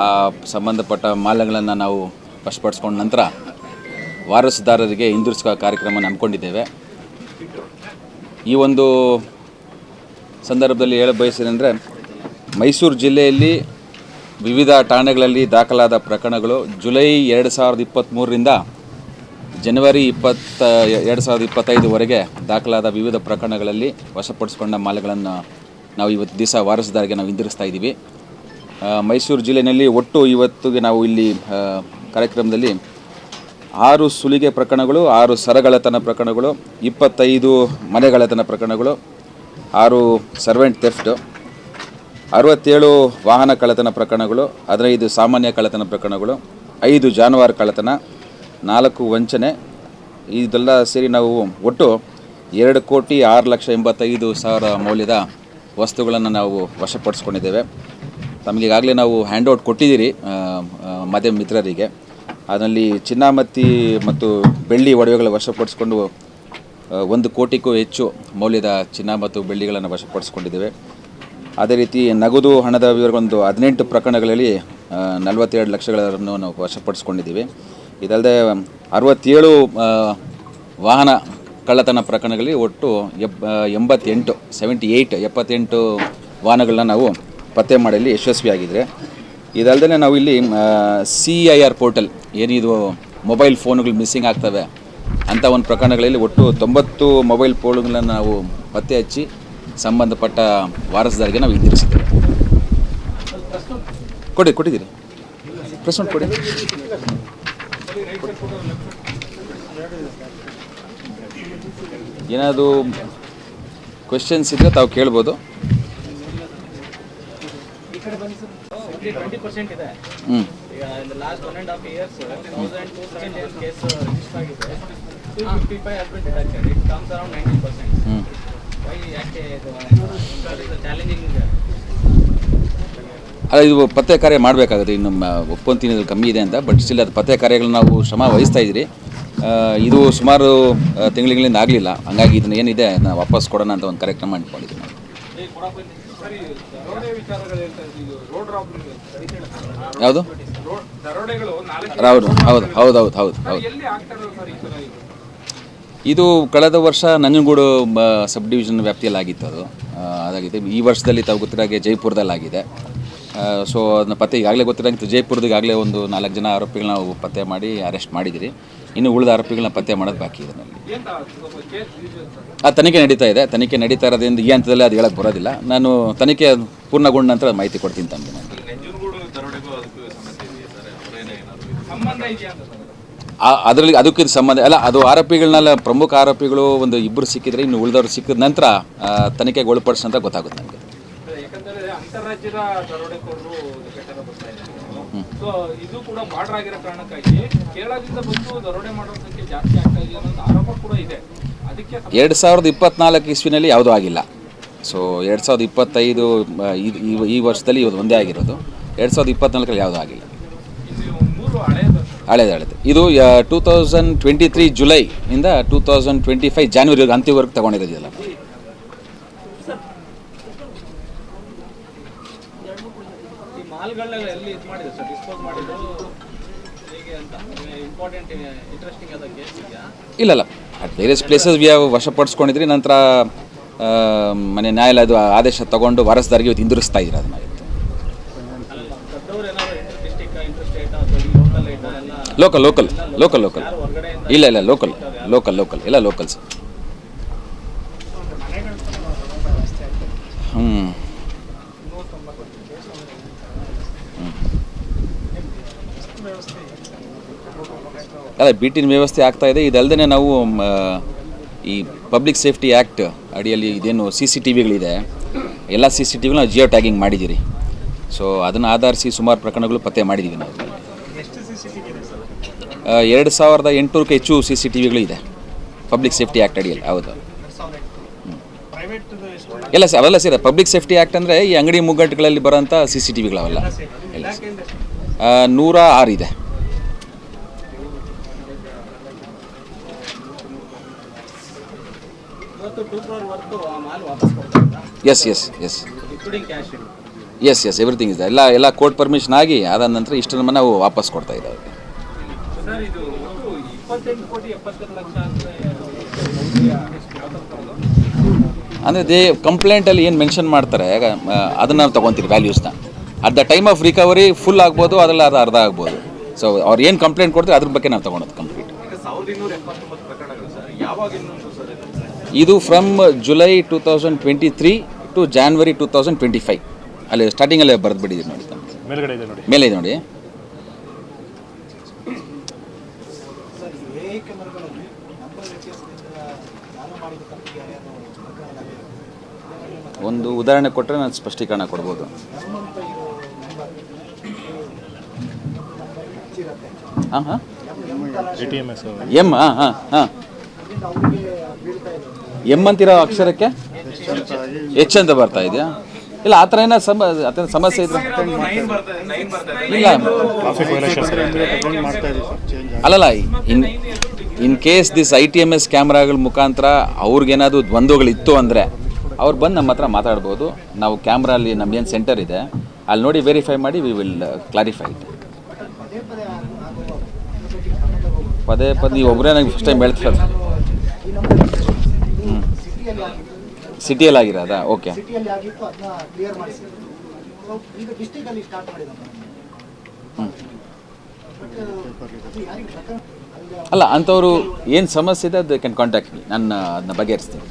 ಆ ಸಂಬಂಧಪಟ್ಟ ಮಾಲೆಗಳನ್ನು ನಾವು ವಶಪಡಿಸ್ಕೊಂಡ ನಂತರ ವಾರಸುದಾರರಿಗೆ ಹಿಂದಿರುಗಿಸುವ ಕಾರ್ಯಕ್ರಮ ಹಮ್ಮಿಕೊಂಡಿದ್ದೇವೆ. ಈ ಒಂದು ಸಂದರ್ಭದಲ್ಲಿ ಹೇಳ ಬಯಸಿದಂದರೆ ಮೈಸೂರು ಜಿಲ್ಲೆಯಲ್ಲಿ ವಿವಿಧ ಠಾಣೆಗಳಲ್ಲಿ ದಾಖಲಾದ ಪ್ರಕರಣಗಳು ಜುಲೈ ಎರಡು ಸಾವಿರದ ಇಪ್ಪತ್ತ್ಮೂರರಿಂದ ಜನವರಿ ಇಪ್ಪತ್ತ, ಎರಡು ಸಾವಿರದ ಇಪ್ಪತ್ತೈದುವರೆಗೆ ದಾಖಲಾದ ವಿವಿಧ ಪ್ರಕರಣಗಳಲ್ಲಿ ವಶಪಡಿಸಿಕೊಂಡ ಮಾಲೆಗಳನ್ನು ನಾವು ಇವತ್ತು ದಿವಸ ವಾರಸುದಾರಿಗೆ ನಾವು ಹಿಂದಿರುಗಿಸ್ತಾ ಇದ್ದೀವಿ. ಮೈಸೂರು ಜಿಲ್ಲೆಯಲ್ಲಿ ಒಟ್ಟು ಇವತ್ತಿಗೆ ನಾವು ಇಲ್ಲಿ ಕಾರ್ಯಕ್ರಮದಲ್ಲಿ ಆರು ಸುಲಿಗೆ ಪ್ರಕರಣಗಳು, ಆರು ಸರಗಳತನ ಪ್ರಕರಣಗಳು, ಇಪ್ಪತ್ತೈದು ಮನೆಗಳತನ ಪ್ರಕರಣಗಳು, ಆರು ಸರ್ವೆಂಟ್ ಥೆಫ್ಟು, ಅರವತ್ತೇಳು ವಾಹನ ಕಳ್ಳತನ ಪ್ರಕರಣಗಳು, ಹದಿನೈದು ಸಾಮಾನ್ಯ ಕಳ್ಳತನ ಪ್ರಕರಣಗಳು, ಐದು ಜಾನುವಾರು ಕಳ್ಳತನ, ನಾಲ್ಕು ವಂಚನೆ. ಇದೆಲ್ಲ ಸೇರಿ ನಾವು ಒಟ್ಟು ಎರಡು ಕೋಟಿ ಆರು ಲಕ್ಷ ಎಂಬತ್ತೈದು ಸಾವಿರ ಮೌಲ್ಯದ ವಸ್ತುಗಳನ್ನು ನಾವು ವಶಪಡಿಸ್ಕೊಂಡಿದ್ದೇವೆ. ತಮಗೆ ಈಗಾಗಲೇ ನಾವು ಹ್ಯಾಂಡ್ ಔಟ್ ಕೊಟ್ಟಿದ್ದೀರಿ ಮಾಧ್ಯಮ ಮಿತ್ರರಿಗೆ. ಅದರಲ್ಲಿ ಚಿನ್ನಾಮತ್ತಿ ಮತ್ತು ಬೆಳ್ಳಿ ಒಡವೆಗಳ ವಶಪಡಿಸ್ಕೊಂಡು ಒಂದು ಕೋಟಿಗೂ ಹೆಚ್ಚು ಮೌಲ್ಯದ ಚಿನ್ನ ಮತ್ತು ಬೆಳ್ಳಿಗಳನ್ನು ವಶಪಡಿಸ್ಕೊಂಡಿದ್ದೇವೆ. ಅದೇ ರೀತಿ ನಗದು ಹಣದ ವಿವರಗೊಂದು ಹದಿನೆಂಟು ಪ್ರಕರಣಗಳಲ್ಲಿ ನಲವತ್ತೆರಡು ಲಕ್ಷಗಳನ್ನು ನಾವು ವಶಪಡಿಸ್ಕೊಂಡಿದ್ದೀವಿ. ಇದಲ್ಲದೆ ಅರವತ್ತೇಳು ವಾಹನ ಕಳ್ಳತನ ಪ್ರಕರಣಗಳಲ್ಲಿ ಒಟ್ಟು ಎಬ್ ಎಂಬತ್ತೆಂಟು ಸೆವೆಂಟಿ ಏಯ್ಟ್ ಎಪ್ಪತ್ತೆಂಟು ವಾಹನಗಳನ್ನ ನಾವು ಪತ್ತೆ ಮಾಡಲಿ ಯಶಸ್ವಿಯಾಗಿದ್ದರೆ ಇದಲ್ಲದೆ ನಾವು ಇಲ್ಲಿ ಸಿ ಐ ಆರ್ ಪೋರ್ಟಲ್ ಏನಿದು ಮೊಬೈಲ್ ಫೋನುಗಳು ಮಿಸ್ಸಿಂಗ್ ಆಗ್ತವೆ ಅಂಥ ಒಂದು ಪ್ರಕರಣಗಳಲ್ಲಿ ಒಟ್ಟು ತೊಂಬತ್ತು ಮೊಬೈಲ್ ಫೋನುಗಳನ್ನು ನಾವು ಪತ್ತೆ ಹಚ್ಚಿ ಸಂಬಂಧಪಟ್ಟ ವಾರಸದಾರಿಗೆ ನಾವು ಹಿಂದಿರಿಸಿದ್ದೇವೆ ಕೊಡಿ, ಕೊಟ್ಟಿದ್ದೀರಿ. ಪ್ರೆಸ್ ಕೊಡಿ. ಏನಾದರೂ ಕ್ವೆಶನ್ಸ್ ಇದ್ದರೆ ತಾವು ಕೇಳ್ಬೋದು. ಟ್ವೆಂಟಿ ಪರ್ಸೆಂಟ್ ಇದೆ. ಹ್ಞೂ ಈಗ last one and half years thousand two sixty case register ಆಗಿದೆ. Two fifty five has been deducted it comes around ninety percent ಹ್ಞೂ ವೈ ಯಾಕೆ ಇದು ಚಾಲೆಂಜಿಂಗ್ ಇದೆ? ಅಲ್ಲ ಇದು ಪತ್ತೆ ಕಾರ್ಯ ಮಾಡಬೇಕಾಗುತ್ತೆ. ಇನ್ನು ಒಪ್ಪಂತಿನಲ್ಲಿ ಒಪ್ಕೊಂತೀನಿ ಇದು ಕಮ್ಮಿ ಇದೆ ಅಂತ. ಬಟ್ ಸ್ಟಿಲ್ ಅದು ಪತ್ತೆ ಕಾರ್ಯಗಳನ್ನ ನಾವು ಶ್ರಮ ವಹಿಸ್ತಾ ಇದ್ದೀರಿ. ಇದು ಸುಮಾರು ತಿಂಗಳಿಂದ ಆಗಲಿಲ್ಲ. ಹಂಗಾಗಿ ಇದನ್ನ ಏನಿದೆ ನಾವು ವಾಪಸ್ ಕೊಡೋಣ ಅಂತ ಒಂದು ಕಾರ್ಯಕ್ರಮ ಅಂದ್ಕೊಂಡಿದ್ದೀವಿ ನಾವು. ಯಾವುದು? ಹೌದು ಹೌದು ಹೌದು ಹೌದು ಹೌದು ಹೌದು. ಇದು? ಕಳೆದ ವರ್ಷ ನಂಜನಗೂಡು ಸಬ್ ಡಿವಿಷನ್ ವ್ಯಾಪ್ತಿಯಲ್ಲಿ ಆಗಿತ್ತು ಅದು ಅದಾಗಿದೆ ಈ ವರ್ಷದಲ್ಲಿ ತಾವು ಗೊತ್ತಿರಾಗೆ ಜೈಪುರದಲ್ಲಿ ಆಗಿದೆ ಸೊ ಅದನ್ನ ಪತ್ತೆ ಈಗಾಗಲೇ ಗೊತ್ತಿರೋಂಗಿತ್ತು ಜೈಪುರದಾಗಲೇ ಒಂದು ನಾಲ್ಕು ಜನ ಆರೋಪಿಗಳನ್ನ ನಾವು ಪತ್ತೆ ಮಾಡಿ ಅರೆಸ್ಟ್ ಮಾಡಿದ್ದೀರಿ ಇನ್ನು ಉಳಿದ ಆರೋಪಿಗಳನ್ನ ಪತ್ತೆ ಮಾಡೋದು ಬಾಕಿ ಇದೆ ಆ ತನಿಖೆ ನಡೀತಾ ಇದೆ. ತನಿಖೆ ನಡೀತಾ ಇರೋದ್ರಿಂದ ಈ ಹಂತದಲ್ಲಿ ಅದು ಹೇಳಕ್ಕೆ ಬರೋದಿಲ್ಲ. ನಾನು ತನಿಖೆ ಪೂರ್ಣಗೊಂಡ ನಂತರ ಮಾಹಿತಿ ಕೊಡ್ತೀನಿ ತಮಗೆ ನಾನು. ಸಂಬಂಧ ಇದೆಯಾ ಅಂತ ಸರ್ ಆ- ಅದರಲ್ಲಿ ಅದಕ್ಕೆ ಸಂಬಂಧ ಅಲ್ಲ ಅದು ಆರೋಪಿಗಳನ್ನೆಲ್ಲ ಪ್ರಮುಖ ಆರೋಪಿಗಳು ಒಂದು ಇಬ್ಬರು ಸಿಕ್ಕಿದ್ರೆ ಇನ್ನು ಉಳಿದವರು ಸಿಕ್ಕಿದ ನಂತರ ತನಿಖೆಗೆ ಒಳಪಡಿಸ್ ಅಂತ ಗೊತ್ತಾಗುತ್ತೆ ನನಗೆ. ಸೊ ಇದು ಕೂಡ ಬಾರ್ಡರ್ ಆಗಿರೋ ಕಾರಣಕ್ಕಾಗಿ ಕೇರಳದಿಂದ ಬಂದು ದರೋಡೆ ಮಾಡೋ ಸಂಖ್ಯೆ ಜಾಸ್ತಿ ಆಗ್ತಾ ಇದೆ ಆರೋಪ ಕೂಡ ಇದೆ. ಅದಕ್ಕೆ ಎರಡು ಸಾವಿರದ ಇಪ್ಪತ್ನಾಲ್ಕು ಇಸ್ವಿನಲ್ಲಿ ಯಾವುದೂ ಆಗಿಲ್ಲ. ಸೊ ಎರಡು ಸಾವಿರದ ಇಪ್ಪತ್ತೈದು ಈ- ವರ್ಷದಲ್ಲಿ ಇವತ್ತು ಒಂದೇ ಆಗಿರೋದು. ಎರಡು ಸಾವಿರದ ಇಪ್ಪತ್ನಾಲ್ಕರಲ್ಲಿ ಯಾವುದೂ ಆಗಿಲ್ಲ. ಹಳೇದು ಹಳೇದು. ಇದು two thousand twenty three July ಇಂದ two thousand twenty five January ಅಂತ್ಯವರೆಗೆ ತಗೊಂಡಿರೋದಿಲ್ಲ ಈ ಮಾಲ್ಗಳನ್ನ ಎಲ್ಲಿ ಇದು ಮಾಡಿದ್ರು ಸರ್ ಡಿಸ್ಪೋಸ್ ಮಾಡಿದ್ರು ಹೇಗೆ ಅಂತ? ಇಂಪಾರ್ಟೆಂಟ್ ಇಂಟ್ರೆಸ್ಟಿಂಗ್ ಆದ ಕೇಸ್ ಇದೆಯಾ? ಇಲ್ಲ ಇಲ್ಲ. At various places we have ವಶಪಡಿಸ್ಕೊಂಡಿದ್ರಿ. ನಂತರ ಮನೆ ನ್ಯಾಯಾಲಯದ ಆದೇಶ ತಗೊಂಡು ವಾರಸ್ದಾರಿಗೆ ಇವತ್ತು ಹಿಂದಿರುಸ್ತಾ ಇದ್ರಿ ಅದನ್ನ ಇವತ್ತು ಲೋಕಲ್ ಲೋಕಲ್ ಲೋಕಲ್ ಲೋಕಲ್ ಇಲ್ಲ ಇಲ್ಲ. ಲೋಕಲ್ ಲೋಕಲ್ ಲೋಕಲ್ ಇಲ್ಲ ಲೋಕಲ್ಸ್ ಹ್ಞೂ ಅಲ್ಲ ಬಿಟಿನ ವ್ಯವಸ್ಥೆ ಆಗ್ತಾ ಇದೆ. ಇದಲ್ಲದೆ ನಾವು ಈ ಪಬ್ಲಿಕ್ ಸೇಫ್ಟಿ ಆ್ಯಕ್ಟ್ ಅಡಿಯಲ್ಲಿ ಇದೇನು ಸಿ ಸಿ ಟಿ ವಿಗಳಿದೆ ಎಲ್ಲ ಸಿ ಸಿ ಟಿ ನಾವು ಜಿಯೋ ಟ್ಯಾಗಿಂಗ್ ಮಾಡಿದ್ದೀರಿ. ಸೊ ಅದನ್ನು ಆಧರಿಸಿ ಸುಮಾರು ಪ್ರಕರಣಗಳು ಪತ್ತೆ ಮಾಡಿದ್ದೀವಿ ನಾವು. ಎರಡು ಸಾವಿರದ ಎಂಟುನೂರಕ್ಕೆ ಹೆಚ್ಚು ಸಿ ಸಿ ಟಿ ವಿಗಳಿದೆ ಇದೆ ಪಬ್ಲಿಕ್ ಸೇಫ್ಟಿ ಆ್ಯಕ್ಟ್ ಅಡಿಯಲ್ಲಿ. ಹೌದು. ಎಲ್ಲ ಸರ್ ಅವೆಲ್ಲ ಸರ್ ಪಬ್ಲಿಕ್ ಸೇಫ್ಟಿ ಆ್ಯಕ್ಟ್ ಅಂದರೆ ಈ ಅಂಗಡಿ ಮುಗ್ಗಟ್ಟುಗಳಲ್ಲಿ ಬರೋಂಥ ಸಿ ಸಿ ಟಿ ವಿಗಳವೆಲ್ಲ ಎಲ್ಲ ನೂರ ಆರು ಇದೆ. Yes yes yes yes yes everything ಇದೆ ಎಲ್ಲ ಎಲ್ಲ ಕೋರ್ಟ್ ಪರ್ಮಿಷನ್ ಆಗಿ ಆದ ನಂತರ ಇಷ್ಟನ್ನು ನಾವು ವಾಪಸ್ ಕೊಡ್ತಾ ಇದ್ದಾವೆ? ಅಂದರೆ ದೇ ಕಂಪ್ಲೇಂಟಲ್ಲಿ ಏನು ಮೆನ್ಷನ್ ಮಾಡ್ತಾರೆ ಅದನ್ನು ನಾವು ತೊಗೊತೀವಿ ವ್ಯಾಲ್ಯೂಸ್ನ at the time of recovery full ಆಗ್ಬೋದು ಅದರಲ್ಲಿ ಅದು ಅರ್ಧ ಆಗ್ಬೋದು. ಸೊ ಅವ್ರು ಏನು ಕಂಪ್ಲೇಂಟ್ ಕೊಡ್ತಾರೆ ಅದ್ರ ಬಗ್ಗೆ ನಾವು ತೊಗೊಳೋದು ಕಂಪ್ಲೀಟ್ ಇದು from July two thousand twenty three to January two thousand twenty five ಅಲ್ಲಿ ಸ್ಟಾರ್ಟಿಂಗಲ್ಲೇ ಬರೆದು ಬಿಟ್ಟಿದ್ದೀರಿ ನೋಡಿ ಮೇಲ್ಗಡೆ ಇದೆ ನೋಡಿ. ಮೇಲೆ ಇದೆ ನೋಡಿ. ಒಂದು ಉದಾಹರಣೆ ಕೊಟ್ಟರೆ ನಾನು ಸ್ಪಷ್ಟೀಕರಣ ಕೊಡ್ಬೋದು. ಹಾಂ ಹಾಂ ಎಂ ಹಾಂ ಹಾಂ ಹಾಂ ಅದರಿಂದ ಅವರಿಗೆ ಬೀಳ್ತಾ ಇದೆ ಎಂ ಅಂತಿರೋ ಅಕ್ಷರಕ್ಕೆ? ಎಚ್ ಅಂತ ಬರ್ತಾ ಇದೆಯಾ? ಇಲ್ಲ, ಆ ಥರ ಏನೋ ಸಮ ಸಮಸ್ಯೆ ಇದ್ರೆ ಇಲ್ಲ. ಅಲ್ಲಲ್ಲ, in in case this I T M S ಕ್ಯಾಮ್ರಾಗಳ ಮುಖಾಂತರ ಅವ್ರಿಗೇನಾದರೂ ದ್ವಂದ್ವಗಳಿತ್ತು ಅಂದರೆ ಅವ್ರು ಬಂದು ನಮ್ಮ ಹತ್ರ ಮಾತಾಡ್ಬೋದು. ನಾವು ಕ್ಯಾಮ್ರಾ ಅಲ್ಲಿ ನಮ್ಗೇನು ಸೆಂಟರ್ ಇದೆ, ಅಲ್ಲಿ ನೋಡಿ ವೆರಿಫೈ ಮಾಡಿ ವಿ ವಿಲ್ ಕ್ಲಾರಿಫೈ ಇಟ್ ಪದೇ ಪದೇ ಒಬ್ಬರೇ ನನಗೆ ಫಸ್ಟ್ ಟೈಮ್ ಹೇಳ್ತಾರೆ ಈ ನಂಬರ್ ಸಿಟಿಯಲ್ಲಿ ಆಗಿರೋದಾ? ಓಕೆ ಸಿಟಿಯಲ್ಲಿ ಆಗಿತ್ತು ಅದನ್ನ ಕ್ಲಿಯರ್ ಮಾಡಿಸಿ. ಸೊ ಈಗ ಡಿಸ್ಟಿಕಲ್ಲಿ ಸ್ಟಾರ್ಟ್ ಮಾಡಿದ ಬಟ್ ಅದು ಯಾರಿಗೆ ಪ್ರಕರಣ ಅಲ್ಲಿ ಅಲ್ಲ ಅಂಥವ್ರು ಏನು ಸಮಸ್ಯೆ ಇದೆ ಅದು ಕ್ಯಾನ್ ಕಾಂಟ್ಯಾಕ್ಟ್ ಮೀ ನಾನು ಅದನ್ನ ಬಗೆಹರಿಸ್ತೀನಿ.